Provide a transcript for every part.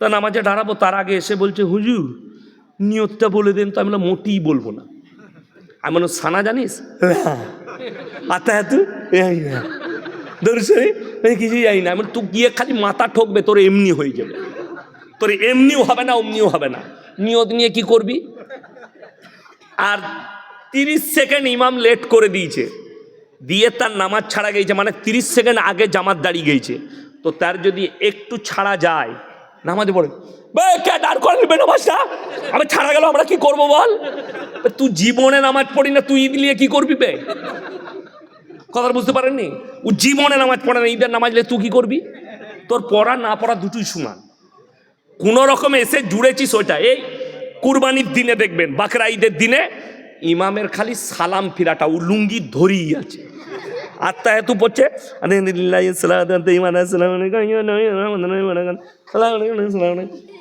তা নামাজে দাঁড়াবো তার আগে এসে বলছে হুজুর নিয়তটা বলে দেন তো আমি মোটেই বলব না। আমি বললাম, সানা জানিস? আতা এত দর্শনে আমি কিছুই জানি না। আমি তুই গিয়ে খালি মাথা ঠকবে তোর এমনি হয়ে যাবে। তোর এমনিও হবে না অমনিও হবে না। নিয়ত নিয়ে কি করবি? আর তিরিশ সেকেন্ড ইমাম লেট করে দিয়েছে। দিয়ে তার নামাজ ছাড়া গেছে মানে তিরিশ সেকেন্ড আগে জামাত দাঁড়িয়ে গেছে। তো তার যদি একটু ছাড়া যায় নামাজে পড়ে কে দাঁড় করে নেবে নামাজটা আমি ছাড়া গেল আমরা কি করব বল তুই জীবনে নামাজ পড়ি না তুই ঈদ নিয়ে কি করবি বে কথা বুঝতে পারেননি ও জীবনে নামাজ পড়ে না ঈদের নামাজ তুই কি করবি তোর পড়া না পড়া দুটোই সমান কোনো রকম এসে জুড়েছিস ওইটা এই কুরবানির দিনে দেখবেন বাকরা ঈদের দিনে ইমামের খালি সালাম ফিরাটা ও লুঙ্গি ধরিই আছে আত্মা এত পড়ছে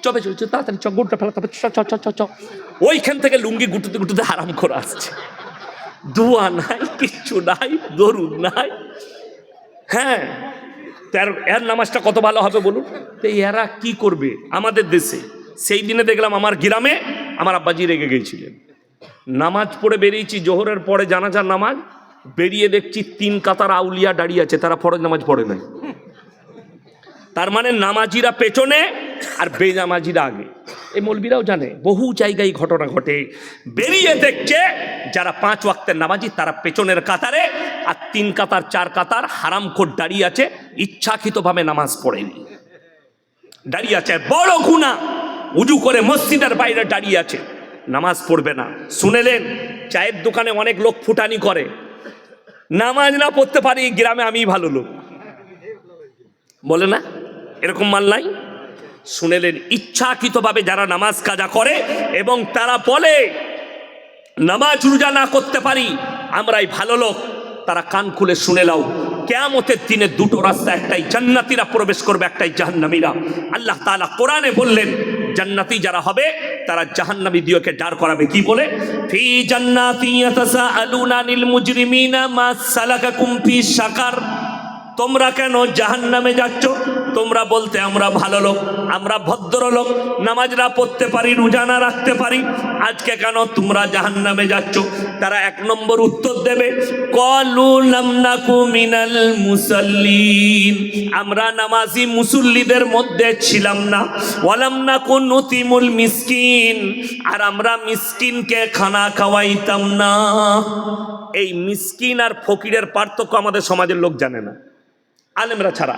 চবে চলছে তাড়াতাড়ি চ গুটটা ফেলা, তবে চ চ চ চ ওইখান থেকে লুঙ্গি গুটুতে গুটুতে আরাম করে আসছে। দোয়া নাই, কিচ্ছু নাই, দরুদ নাই। হ্যাঁ তার, এর নামাজটা কত ভালো হবে বলুন? তো এরা কি করবে আমাদের দেশে? সেই দিনে দেখলাম আমার গ্রামে আমার আব্বাজি রেগে গিয়েছিলেন নামাজ পড়ে বেরিয়েছি, জোহরের পরে জানাজার নামাজ, বেরিয়ে দেখছি তিন কাতার আউলিয়া দাঁড়িয়ে আছে, তারা ফরজ নামাজ পড়ে নাই। তার মানে নামাজিরা পেছনে আর বেনামাজিরা আগে। এই মৌলবীরাও জানে, বহু জায়গায় ঘটনা ঘটে। বেরিয়ে দেখছে যারা পাঁচ ওয়াক্তের নামাজি, তারা পেছনের কাতারে আর তিন কাতার, চার কাতার হারামখোর দাঁড়িয়ে আছে, ইচ্ছাকৃতভাবে নামাজ পড়েনি। দাঁড়িয়ে আছে, বড় গুণা উজু করে মসজিদের বাইরে দাঁড়িয়ে আছে। নামাজ পড়বে না। শুনেলেন, চায়ের দোকানে অনেক লোক ফুটানি করে। নামাজ না পড়তে পারি গ্রামে আমি ভালো লোক। বলে না? এরকম মাল নাই। শুনেলেন ইচ্ছাকৃতভাবে যারা নামাজ কাজা করে এবং তারা বলে, নামাজ রোজা না করতে পারি, আমরাই ভালো লোক। তারা কান খুলে শুনে লাও কেয়ামতের দিনে দুটো রাস্তা, একটাই জান্নাতিরা প্রবেশ করবে, একটাই জাহান্নামীরা। আল্লাহ তাআলা কোরআনে বললেন, জান্নাতি যারা হবে, তারা জাহান্নামী দিওকে ডার করাবে। কি বলে? ফি জান্নাতি সাকার তোমরা কেন জাহান নামে যাচ্ছ? তোমরা বলতে আমরা ভালো লোক, আমরা ভদ্র লোক নামাজরা পড়তে পারি, রোজানা রাখতে পারি। আজকে কেন তোমরা জাহান নামে যাচ্ছ? তারা এক নম্বর উত্তর দেবে মিনাল মুসাল্লিন। আমরা নামাজি মুসল্লিদের মধ্যে ছিলাম না। ওয়ালামনাকু নতিমুল মিসকিন। আর আমরা মিসকিনকে খানা খাওয়াইতাম না। এই মিসকিন আর ফকিরের পার্থক্য আমাদের সমাজের লোক জানে না, আলেমরা ছাড়া।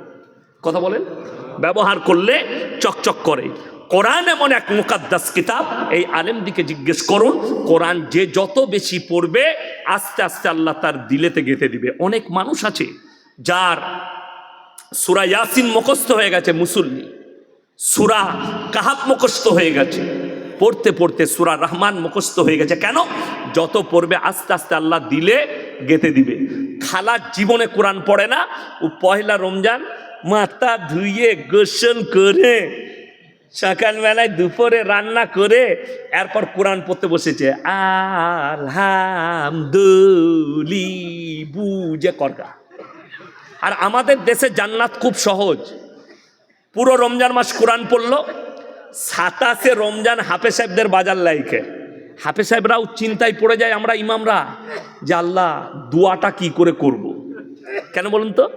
কথা বলেন। ব্যবহার করলে চকচক করে। কোরআন এমন এক মুকাদ্দাস কিতাব, এই আলেমদিকে জিজ্ঞেস করুন, কোরআন যে যত বেশি পড়বে, আস্তে আস্তে আল্লাহ তার দিলেতে গেঁথে দিবে। অনেক মানুষ আছে যার সুরা ইয়াসিন মুখস্থ হয়ে গেছে মুসল্লি, সুরা কাহাব মুখস্থ হয়ে গেছে, পড়তে পড়তে সুরা রহমান মুখস্থ হয়ে গেছে। কেন? যত পড়বে, আস্তে আস্তে আল্লাহ দিলে গেতে দিবে। খালার জীবনে কোরআন পড়ে না। ও পয়লা রমজান মাথা ধুয়ে গোসল করে সকালবেলায় দুপুরে রান্না করে এরপর কোরআন পড়তে বসেছে। আলহামদুলি, বুঝে করগা। আর আমাদের দেশে জান্নাত খুব সহজ। পুরো রমজান মাস কোরআন পড়ল, সাতাশে রমজান হাফে সাহেবদের বাজার লাইকে। হাফে সাহেবরাও চিন্তায় পড়ে যায়, আমরা ইমামরা। যে আল্লাহ, দোয়াটা কি করে করব। কেন বলুন তো?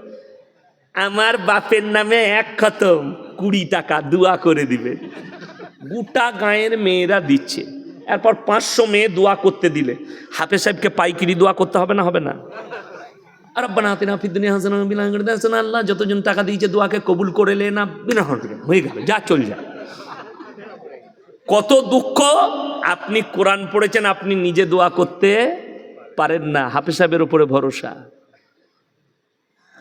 আমার বাপের নামে এক খতম কুড়ি টাকা দোয়া করে দিবে। গোটা গাঁয়ের মেয়েরা দিচ্ছে। এরপর পাঁচশো মেয়ে দোয়া করতে দিলে। হাফে সাহেবকে পাইকিরি দোয়া করতে হবে না হবে না? আর আব্বানা হাতিনা ফিদ্দিনী হাসান হাসান আল্লাহ যতজন টাকা দিয়েছে দোয়াকে কবুল করে লে না, বিনা হয়ে গেল, যা চল যা। কত দুঃখ আপনি কোরআন পড়েছেন, আপনি নিজে দোয়া করতে পারেন না। হাফিজ সাহেবের উপরে ভরসা।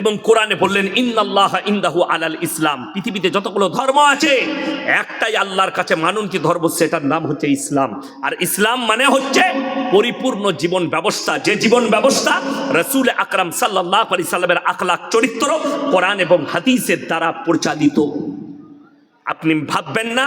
এবং কোরআনে বললেন, ইন্নাল্লাহ ইন্দাহু আলাল ইসলাম। পৃথিবীতে যতগুলো ধর্ম আছে, একটাই আল্লাহর কাছে মানন্তি ধর্ম, সেটার নাম হচ্ছে ইসলাম। আর ইসলাম মানে হচ্ছে পরিপূর্ণ জীবন ব্যবস্থা। যে জীবন ব্যবস্থা রসুল আকরাম সাল্লাহ আলি সাল্লামের আখলাক চরিত্র, কোরআন এবং হাদিসের দ্বারা পরিচালিত। আপনি ভাববেন না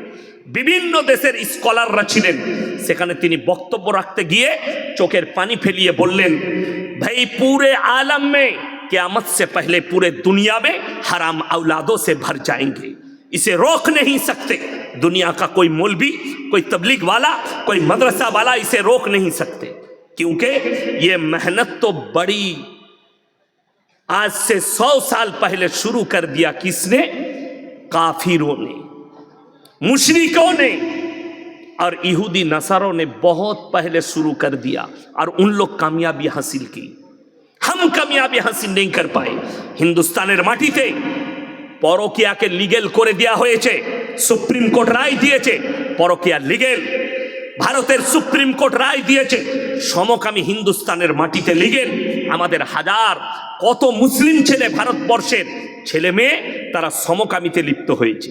বিভিন্ন দেশের স্কলাররা ছিলেন সেখানে তিনি বক্তব্য রাখতে গিয়ে চোখের পানি ফেলিয়ে বললেন ভাই পুরে आलम में क्यामत से पहले पूरे दुनिया में हराम औलादों से भर जाएंगे इसे रोक नहीं सकते दुनिया का कोई मौलवी कोई तबलीग वाला कोई मदरसा वाला इसे रोक नहीं सकते क्योंकि ये मेहनत तो बड़ी आज से सौ साल पहले शुरू कर दिया किसने काफिरों ने मुशरिकों ने और यहूदी नसारों ने बहुत पहले शुरू कर दिया और उन लोग कामयाबी हासिल की हम कामयाबी हासिल नहीं कर पाए হিন্দুস্তানের মাটিতে পরকিয়াকে লিগেল করে দেওয়া হয়েছে সুপ্রিম কোর্ট রায় দিয়েছে পরকিয়া লিগেল ভারতের সুপ্রিম কোর্ট রায় দিয়েছে সমকামী হিন্দুস্তানের মাটিতে লিগেল আমাদের হাজার কত মুসলিম ছেলে ভারতবর্ষের ছেলে মেয়ে তারা সমকামীতে লিপ্ত হয়েছে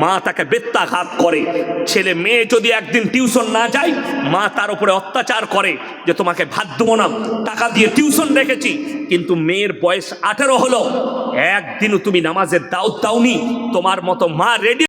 মা তাকে বেত্যাঘাত করে। ছেলে মেয়ে যদি একদিন টিউশন না যায়, মা তার উপরে অত্যাচার করে যে তোমাকে ভাত দেবো না, টাকা দিয়ে টিউশন রেখেছি। কিন্তু মেয়ের বয়স আঠেরো হলো। একদিনও তুমি নামাজের দাউদ দাওনি, তোমার মতো মা রেডি